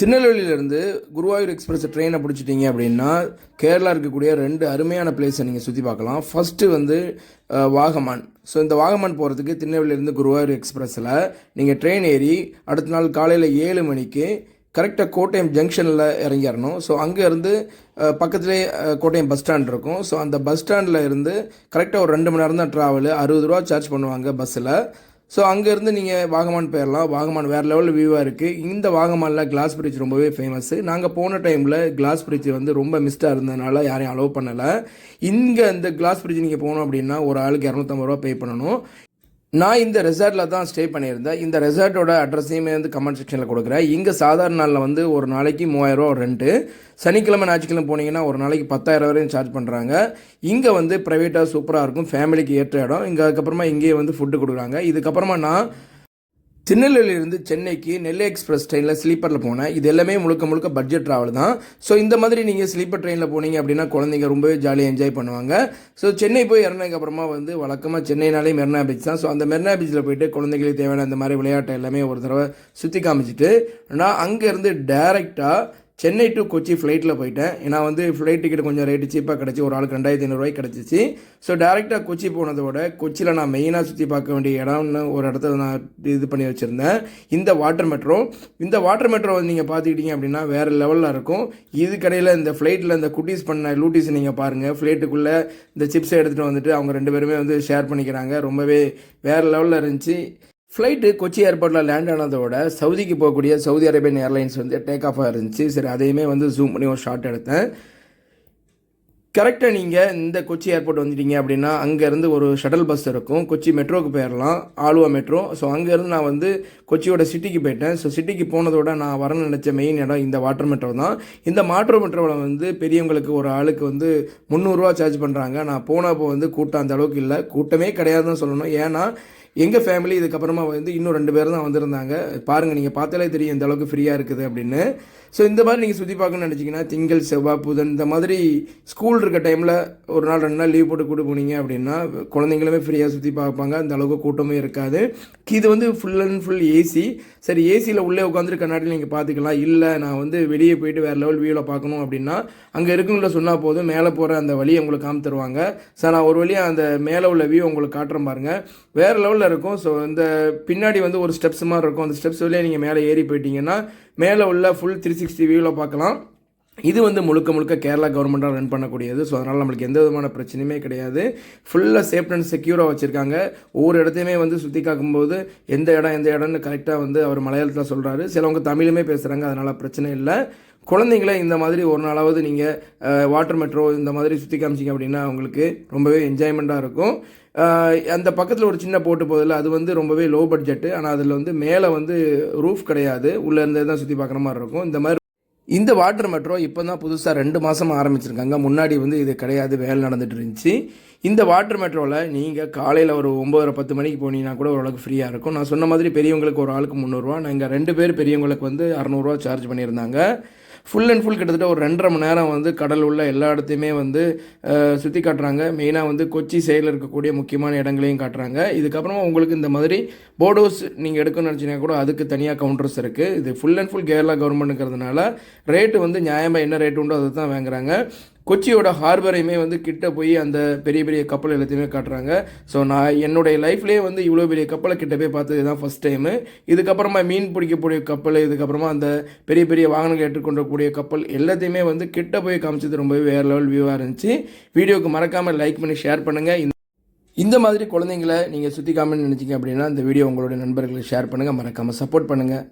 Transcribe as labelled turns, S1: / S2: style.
S1: திருநெல்வேலியிலேருந்து Guruvayur express ட்ரெயினை பிடிச்சிட்டிங்க அப்படின்னா கேரளா இருக்கக்கூடிய ரெண்டு அருமையான பிளேஸை நீங்கள் சுற்றி பார்க்கலாம். ஃபஸ்ட்டு வந்து வாகமான். ஸோ இந்த வாகமான் போகிறதுக்கு திருநெல்வேலியிலேருந்து குருவாயூர் எக்ஸ்பிரஸில் நீங்கள் ட்ரெயின் ஏறி அடுத்த நாள் காலையில் ஏழு மணிக்கு கரெக்டாக கோட்டயம் ஜங்ஷனில் இறங்கிடணும். ஸோ அங்கேருந்து பக்கத்துலேயே கோட்டயம் பஸ் ஸ்டாண்ட் இருக்கும். ஸோ அந்த பஸ் ஸ்டாண்டில் இருந்து கரெக்டாக ஒரு ரெண்டு மணி நேரம் தான் ட்ராவல் அறுபது ரூபா சார்ஜ் பண்ணுவாங்க பஸ்ஸில் ஸோ அங்கேருந்து நீங்கள் வாகமான் போயிடலாம் வாகமான் வேறு லெவலில் வியூவாக இருக்குது இந்த வாகமானில் கிளாஸ் பிரிட்ஜ் ரொம்பவே ஃபேமஸ்ஸு நாங்கள் போன டைமில் கிளாஸ் பிரிட்ஜ் வந்து ரொம்ப மிஸ்டாக இருந்ததுனால யாரையும் அலோவ் பண்ணலை. இங்கே இந்த கிளாஸ் பிரிட்ஜ் நீங்கள் போகணும் அப்படின்னா ஒரு ஆளுக்கு இரநூத்தம்பது ரூபா பே பண்ணணும். நான் இந்த ரெசார்ட்டில் தான் ஸ்டே பண்ணியிருந்தேன். இந்த ரெசார்ட்டோட அட்ரஸையுமே வந்து கமெண்ட் செக்ஷனில் கொடுக்குறேன். இங்கே சாதாரண நாளில் வந்து ஒரு நாளைக்கு மூவாயிரரூவா ரெண்ட்டு சனிக்கிழமை ஞாயிற்றுக்கிழமை போனீங்கன்னா ஒரு நாளைக்கு பத்தாயிரம் வரையும் சார்ஜ் பண்ணுறாங்க இங்கே வந்து ப்ரைவேட்டாக சூப்பராக இருக்கும். ஃபேமிலிக்கு ஏற்ற இடம். இங்கே அதுக்கப்புறமா இங்கேயே வந்து ஃபுட்டு கொடுக்குறாங்க. இதுக்கப்புறமா நான் திருநெல்வேலியிலிருந்து சென்னைக்கு நெல்லை எக்ஸ்பிரஸ் ட்ரெயினில் ஸ்லீப்பரில் போனேன். இது எல்லாமே முழுக்க முழுக்க பட்ஜெட் ட்ராவல் தான். ஸோ இந்த மாதிரி நீங்கள் ஸ்லீப்பர் ட்ரெயினில் போனீங்க அப்படின்னா குழந்தைங்க ரொம்பவே ஜாலியாக என்ஜாய் பண்ணுவாங்க. ஸோ சென்னை போய் இறங்கினதுக்கப்புறமா வந்து வழக்கமாக சென்னைனாலே மெரினா பீச் தான். ஸோ அந்த மெரினா பீச்சில் போயிட்டு குழந்தைங்களுக்கு தேவையான அந்த மாதிரி விளையாட்டை எல்லாமே ஒரு தடவை சுற்றி காமிச்சிட்டு நான் அங்கேருந்து டேரெக்டாக சென்னை டு கொச்சி ஃப்ளைட்டில் போயிட்டேன். ஏன்னா வந்து ஃப்ளைட் டிக்கெட் கொஞ்சம் ரேட்டு சீப்பாக கிடச்சி ஒரு ஆளுக்கு ரெண்டாயிரத்தி ஐநூறுரூவாய்க்கு கிடச்சிச்சு. ஸோ டேரெக்டாக கொச்சி போனதோட கொச்சியில் நான் மெயினாக சுற்றி பார்க்க வேண்டிய இடம்னு ஒரு இடத்த நான் இது பண்ணி வச்சுருந்தேன். இந்த வாட்டர் மெட்ரோ இந்த வாட்டர் மெட்ரோ வந்து நீங்கள் பார்த்துக்கிட்டீங்க அப்படின்னா வேறு லெவலில் இருக்கும். இதுக்கடையில் இந்த ஃப்ளைட்டில் இந்த குட்டீஸ் பண்ண லூட்டிஸ் நீங்கள் பாருங்கள் ஃப்ளைட்டுக்குள்ளே இந்த சிப்ஸை எடுத்துகிட்டு வந்துட்டு அவங்க ரெண்டு பேருமே வந்து ஷேர் பண்ணிக்கிறாங்க. ரொம்பவே வேறு லெவலில் இருந்துச்சு. ஃப்ளைட்டு கொச்சி ஏர்போர்ட்டில் லேண்ட் ஆனதோட சவுதிக்கு போகக்கூடிய சவுதி அரேபியன் ஏர்லைன்ஸ் வந்து டேக் ஆஃபாக இருந்துச்சு. சரி அதையுமே வந்து ஜூம் பண்ணி ஒரு ஷார்ட் எடுத்தேன். கரெக்டாக நீங்கள் இந்த கொச்சி ஏர்போர்ட் வந்துட்டீங்க அப்படின்னா அங்கேருந்து ஒரு ஷட்டல் பஸ் இருக்கும். கொச்சி மெட்ரோக்கு போயிடலாம் ஆலுவா மெட்ரோ ஸோ அங்கேருந்து நான் வந்து கொச்சியோட சிட்டிக்கு போயிட்டேன். ஸோ சிட்டிக்கு போனதோட நான் வரணும்னு நினச்ச மெயின் இடம் இந்த வாட்டர் மெட்ரோ தான். இந்த வாட்டர் மெட்ரோவில் வந்து பெரியவங்களுக்கு ஒரு ஆளுக்கு வந்து முந்நூறுரூவா சார்ஜ் பண்ணுறாங்க நான் போனப்போ வந்து கூட்டம் அந்த அளவுக்கு இல்லை. கூட்டமே கிடையாதுன்னு சொல்லணும். ஏன்னா எங்கள் ஃபேமிலி இதுக்கப்புறமா வந்து இன்னும் ரெண்டு பேர் தான் வந்திருந்தாங்க. பாருங்கள் நீங்கள் பார்த்தாலே தெரியும் இந்த அளவுக்கு ஃப்ரீயாக இருக்குது அப்படின்னு. ஸோ இந்த மாதிரி நீங்கள் சுற்றி பார்க்கணும்னு நினச்சிங்கன்னா திங்கள் செவ்வாய் புதன் இந்த மாதிரி ஸ்கூல் இருக்க டைமில் ஒரு நாள் ரெண்டு நாள் லீவ் போட்டு கூட்டு போனீங்க அப்படின்னா குழந்தைங்களுமே ஃப்ரீயாக சுற்றி பார்ப்பாங்க. அந்த அளவுக்கு கூட்டமும் இருக்காது. இது வந்து ஃபுல் அண்ட் ஃபுல் ஏசி சரி ஏசியில் உள்ளே உட்காந்துட்டு கண்ணாடியில் நீங்கள் பார்த்துக்கலாம். இல்லை நான் வந்து வெளியே போயிட்டு வேறு லெவல் வியூவில் பார்க்கணும் அப்படின்னா அங்கே இருக்குங்கள சொன்னால் போதும் மேலே போகிற அந்த வழியை உங்களுக்கு காமி தருவாங்க. சார் நான் ஒரு வழியாக அந்த மேலே உள்ள வியூ உங்களுக்கு காட்டுறேன் பாருங்கள் வேறு லெவலில் இருக்கும். ஸோ இந்த பின்னாடி வந்து ஒரு ஸ்டெப்ஸ் மாதிரி இருக்கும். அந்த ஸ்டெப்ஸ் வழியாக நீங்கள் மேலே ஏறி போயிட்டீங்கன்னா மேலே உள்ள ஃபுல் த்ரீ சிக்ஸ்டி வியூவில் பார்க்கலாம். இது வந்து முழுக்க முழுக்க கேரளா கவர்மெண்ட்டாக ரன் பண்ணக்கூடியது. ஸோ அதனால் நம்மளுக்கு எந்த விதமான பிரச்சனையுமே கிடையாது. ஃபுல்லாக சேஃப்ட் அண்ட் செக்யூராக வச்சுருக்காங்க. ஒவ்வொரு இடத்தையுமே வந்து சுற்றி காக்கும்போது எந்த இடம் எந்த இடம்னு கரெக்டாக வந்து அவர் மலையாளத்தில் சொல்கிறாரு சிலவங்க தமிழுமே பேசுகிறாங்க அதனால் பிரச்சனை இல்லை. குழந்தைங்கள இந்த மாதிரி ஒரு நாளாவது நீங்கள் வாட்டர் மெட்ரோ இந்த மாதிரி சுற்றி காமிச்சிங்க அப்படின்னா அவங்களுக்கு ரொம்பவே என்ஜாய்மெண்ட்டாக இருக்கும். அந்த பக்கத்தில் ஒரு சின்ன போட்டு போதில் அது வந்து ரொம்பவே லோ பட்ஜெட்டு ஆனால் அதில் வந்து மேலே வந்து ரூஃப் கிடையாது. உள்ளேருந்தே தான் சுற்றி பார்க்குற மாதிரி இருக்கும். இந்த மாதிரி இந்த வாட்டர் மெட்ரோ இப்போ தான் புதுசாக ரெண்டு மாதம் ஆரம்பிச்சிருக்காங்க. முன்னாடி வந்து இது கிடையாது வேலை நடந்துட்டு இருந்துச்சு. இந்த வாட்டர் மெட்ரோவில் நீங்கள் காலையில் ஒரு ஒம்பதரை பத்து மணிக்கு போனீங்கன்னா கூட ஓரளவுக்கு ஃப்ரீயாக இருக்கும். நான் சொன்ன மாதிரி பெரியவங்களுக்கு ஒரு ஆளுக்கு முந்நூறுரூவா நாங்கள் ரெண்டு பேர் பெரியவங்களுக்கு வந்து அறநூறுவா சார்ஜ் பண்ணியிருந்தாங்க. ஃபுல் அண்ட் ஃபுல் கிட்டத்தட்ட ஒரு ரெண்டரை மணி நேரம் வந்து கடல் உள்ள எல்லா இடத்தையுமே வந்து சுற்றி காட்டுறாங்க. மெயினாக வந்து கொச்சி சைடில் இருக்கக்கூடிய முக்கியமான இடங்களையும் காட்டுறாங்க. இதுக்கப்புறமா உங்களுக்கு இந்த மாதிரி போர்டோஸ் நீங்கள் எடுக்கணும்னு நினச்சிங்கன்னா கூட அதுக்கு தனியாக கவுண்டர்ஸ் இருக்குது இது ஃபுல் அண்ட் ஃபுல் கேரளா கவர்மெண்ட்டுங்கிறதுனால ரேட்டு வந்து நியாயமாக என்ன ரேட் உண்டோ அதை தான் வாங்குறாங்க. கொச்சியோட ஹார்பரையுமே வந்து கிட்ட போய் அந்த பெரிய பெரிய கப்பல் எல்லாத்தையுமே காட்டுறாங்க. ஸோ நான் என்னுடைய லைஃப்லேயே வந்து இவ்வளோ பெரிய கப்பலை கிட்ட போய் பார்த்தது தான் ஃபஸ்ட் டைமு இதுக்கப்புறமா மீன் பிடிக்கக்கூடிய கப்பல் இதுக்கப்புறமா அந்த பெரிய பெரிய வாகனங்கள் ஏற்றுக்கொண்டக்கூடிய கப்பல் எல்லாத்தையுமே வந்து கிட்ட போய் காமிச்சது ரொம்பவே வேறு லெவல் வியூவாக இருந்துச்சு. வீடியோக்கு மறக்காமல் லைக் பண்ணி ஷேர் பண்ணுங்கள் இந்த இந்த மாதிரி குழந்தைங்களை நீங்கள் சுற்றி காமின்னு நினச்சிங்க அப்படின்னா இந்த வீடியோ உங்களுடைய நண்பர்களுக்கு ஷேர் பண்ணுங்கள் மறக்காமல் சப்போர்ட் பண்ணுங்கள்